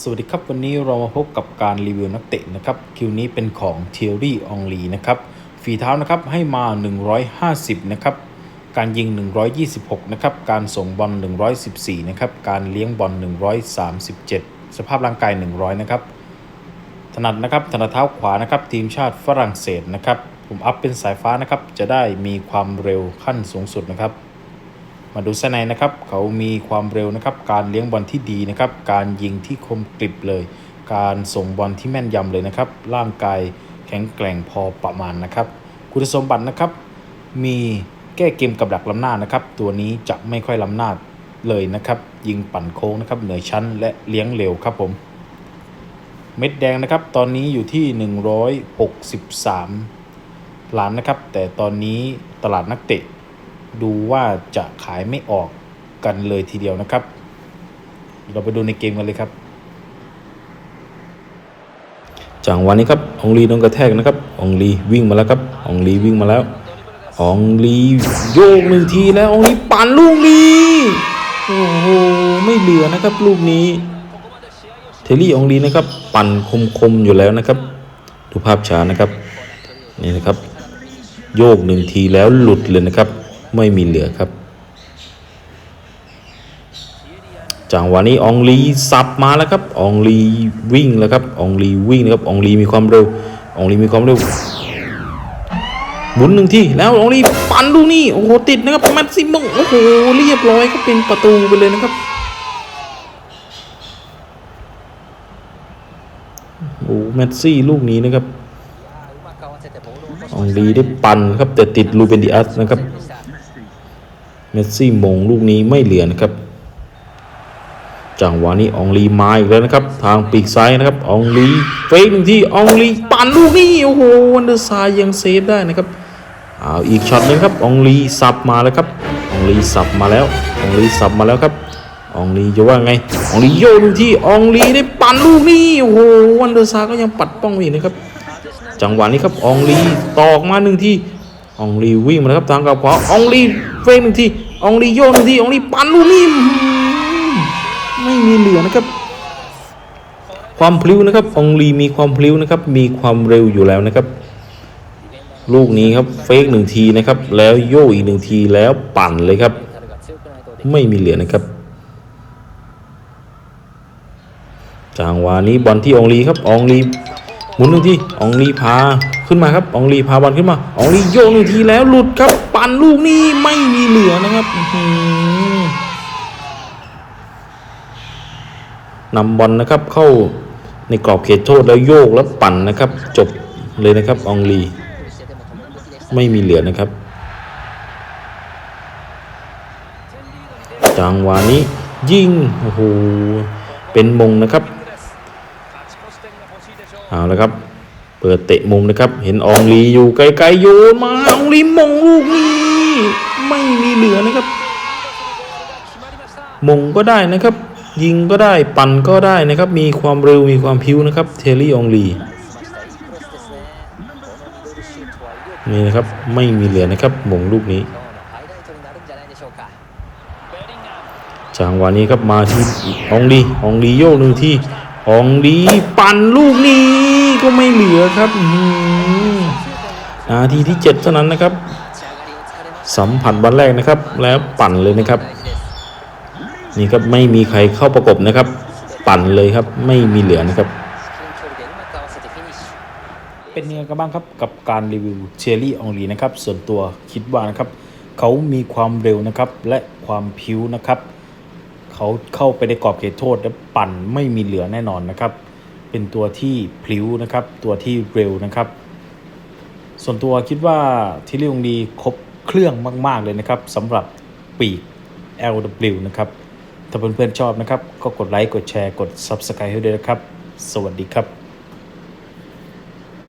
สวัสดีครับ วันนี้เรามาพบกับการรีวิวนักเตะนะครับ คิวนี้เป็นของเทอรี่อองลีนะครับ ฝีเท้านะครับให้มา 150 นะครับ การยิง 126 นะครับ การส่งบอล 114 นะครับ การเลี้ยงบอล 137 สภาพร่างกาย 100 นะครับ ถนัดนะครับถนัดเท้าขวานะครับ ทีมชาติฝรั่งเศสนะครับ ผมอัพเป็นสายฟ้านะครับ จะได้มีความเร็วขั้นสูงสุดนะครับ มาดูส้นนนะครับเขามีความเร็วนะครับ การเลี้ยงบอลที่ดีนะครับ การยิงที่คมกริบเลย การส่งบอลที่แม่นยำเลยนะครับ ร่างกายแข็งแกร่งพอประมาณนะครับ คุณสมบัตินะครับ มีแก้เกมกับดักล้ำหน้านะครับ ตัวนี้จะไม่ค่อยล้ำหน้าเลยนะครับ ยิงปั่นโค้งนะครับ เหนือชั้นและเลี้ยงเร็วครับผม เม็ดแดงนะครับ ตอนนี้อยู่ที่ 163 ล้านนะครับ แต่ตอนนี้ตลาดนักเตะ ดูว่าจะขายไม่ออกกันเลยทีเดียวนะครับ เราไปดูในเกมกันเลยครับจังหวะนี้ครับองลีโดนกระแทกนะครับองลีวิ่งมาแล้วครับองลีวิ่งมาแล้วองลีโยกหนึ่งทีแล้วองลีปั่นลูกนี้โอ้โหไม่เหลือนะครับลูกนี้ เทลลี่อองลีนะครับ ปั่นคมๆอยู่แล้วนะครับ ดูภาพช้านะครับนี่นะครับ โยกหนึ่งทีแล้วหลุดเลยนะครับ ไม่มีเหลือครับ จังหวะนี้องลีสับมาแล้วครับองลีวิ่งแล้วครับองลีวิ่งนะครับองลีมีความเร็วองลีมีความเร็วหมุนหนึ่งที่แล้วองลีปั่นลูกนี้โอ้โหติดนะครับแมตซิมงโอ้โหเรียบร้อยก็เป็นประตูไปเลยนะครับโอ้แมตซี่ลูกนี้นะครับอองลีได้ปั่นครับแต่ติดลูเบนดิอัสนะครับ เมสซี่มงลูกนี้ไม่เหลือนะครับ จังหวะนี้อองลีมาอีกแล้วนะครับ ทางปีกซ้ายนะครับอองลีเฟกหนึ่งที่อองลีปั่นลูกนี้โอ้โหวันเดอร์ซายยังเซฟได้นะครับเอาอีกช็อตหนึงครับอองลีสับมาแล้วครับอองลีสับมาแล้วอองลีสับมาแล้วครับอองลีจะว่าไงอองลีโยนที่อองลีได้ปั่นลูกนี้โอ้โหวันเดอร์ซายก็ยังปัดป้องอีกนะครับ จังหวะนี้ครับอองลีตอกมาหนึ่งทีอองลีวิ่งมาแล้วครับทางกับขวาอองลี เฟกหนึ่งทีองลีโยนหนึ่งทีองลีปันลูกนี้อื้อหือไม่มีเหลือนะครับ ความพลิ้วนะครับองลีมีความพลิ้วนะครับ มีความเร็วอยู่แล้วนะครับ ลูกนี้ครับเฟกหนึ่งทีนะครับ แล้วโยอีกหนึ่งทีแล้วปั่นเลยครับ ไม่มีเหลือนะครับจังหวะนี้บอลที่องลีครับองลีหมุนหนึ่งทีองลีพา ขึ้นมาครับอองลีพาบอลขึ้นมาอองลีโยกหนึ่งทีแล้วหลุดครับ ปั่นลูกนี้ไม่มีเหลือนะครับนำบอลนะครับเข้าในกรอบเขตโทษแล้วโยกแล้วปั่นนะครับ จบเลยนะครับอองลี ไม่มีเหลือนะครับ จังหวะนี้ยิงโอ้โหเป็นมงนะครับ เอาละครับ เปิดเตะมุมนะครับ เห็นอองลีอยู่ไกลๆโยนมาอองลีมงลูกนี้ไม่มีเหลือนะครับ มงก็ได้นะครับ ยิงก็ได้ปั่นก็ได้นะครับ มีความเร็วมีความพิ้วนะครับ เทลลี่อองลีนี่นะครับไม่มีเหลือนะครับมงลูกนี้จังหวะนี้ครับมาที่อองลีอองลีโยกหนึ่งที่อองลีปั่นลูกนี้ ก็ไม่เหลือครับอื้อหือนาทีที่เจ็ดเท่านั้นนะครับ สัมผัสวันแรกนะครับ แล้วปั่นเลยนะครับ นี่ครับไม่มีใครเข้าประกบนะครับ ปั่นเลยครับไม่มีเหลือนะครับ เป็นยังไงกันบ้างครับกับการรีวิวเชอรี่อองลีนะครับ ส่วนตัวคิดว่านะครับ เขามีความเร็วนะครับและความพิ้วนะครับ เขาเข้าไปในกรอบเขตโทษและปั่นไม่มีเหลือแน่นอนนะครับ เป็นตัวที่พลิ้วนะครับ ตัวที่เร็วนะครับ ส่วนตัวคิดว่าที่เรื่องดีครบเครื่องมาก ๆ เลยนะครับสำหรับปีก LW นะครับ ถ้าเพื่อนๆชอบนะครับ ก็กดไลค์ กดแชร์ กด Subscribe ให้ด้วยนะครับ สวัสดีครับ